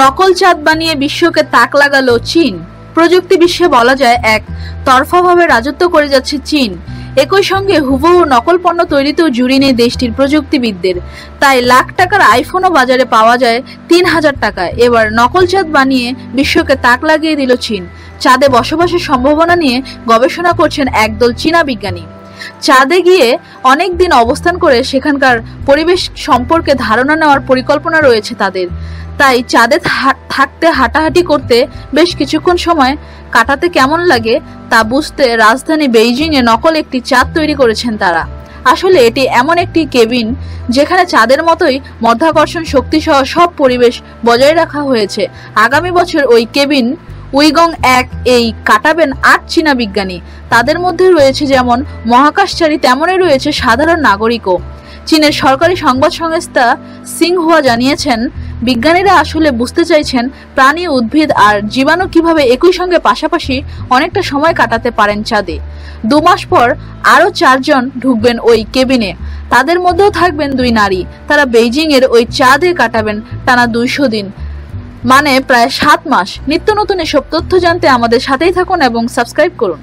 নকল চাঁদ বানিয়ে বিশ্বকে তাক লাগালো চীন। প্রযুক্তি বিশ্বে বলা যায় এক, তরফাভাবে রাজত্ব করে যাচ্ছে চীন। একই সঙ্গে হুবহু নকল পণ্য তৈরিতেও জুড়ি নেই দেশটির প্রযুক্তিবিদদের। তাই লাখ টাকার আইফোনও বাজারে পাওয়া যায় তিন হাজার টাকায়। এবার নকল চাঁদ বানিয়ে বিশ্বকে তাক লাগিয়ে দিল চীন। চাঁদে বসবাসের সম্ভাবনা নিয়ে গবেষণা করছেন একদল চীনা বিজ্ঞানী। চাঁদে গিয়ে অনেক দিন অবস্থান করে সেখানকার পরিবেশ সম্পর্কে ধারণা নেওয়ার পরিকল্পনা রয়েছে তাদের। তাই চাঁদে থাকতে হাঁটাহাঁটি করতে বেশ কিছুক্ষণ সময় কাটাতে কেমন লাগে তা বুঝতে রাজধানী বেইজিং এ নকল একটি চাঁদ তৈরি করেছেন তারা। আসলে এটি এমন একটি কেবিন যেখানে চাঁদের মতোই মধ্যাকর্ষণ শক্তি সহ সব পরিবেশ বজায় রাখা হয়েছে। আগামী বছর ওই কেবিন উইগং এক এই কাটাবেন আট চীনা বিজ্ঞানী। তাদের মধ্যে রয়েছে যেমন মহাকাশচারী, তেমনই রয়েছে সাধারণ নাগরিকও। চীনের সরকারি সংবাদ সংস্থা সিংহুয়া জানিয়েছেন, বিজ্ঞানীরা আসলে বুঝতে চাইছেন প্রাণী উদ্ভিদ আর জীবাণু কীভাবে একই সঙ্গে পাশাপাশি অনেকটা সময় কাটাতে পারেন চাঁদে। দু মাস পর আরও চারজন ঢুকবেন ওই কেবিনে। তাদের মধ্যেও থাকবেন দুই নারী। তারা বেইজিং এর ওই চাঁদে কাটাবেন টানা দুইশো দিন। মানে প্রায় সাত মাস। নিত্য নতুন এসব তথ্য জানতে আমাদের সাথেই থাকুন এবং সাবস্ক্রাইব করুন।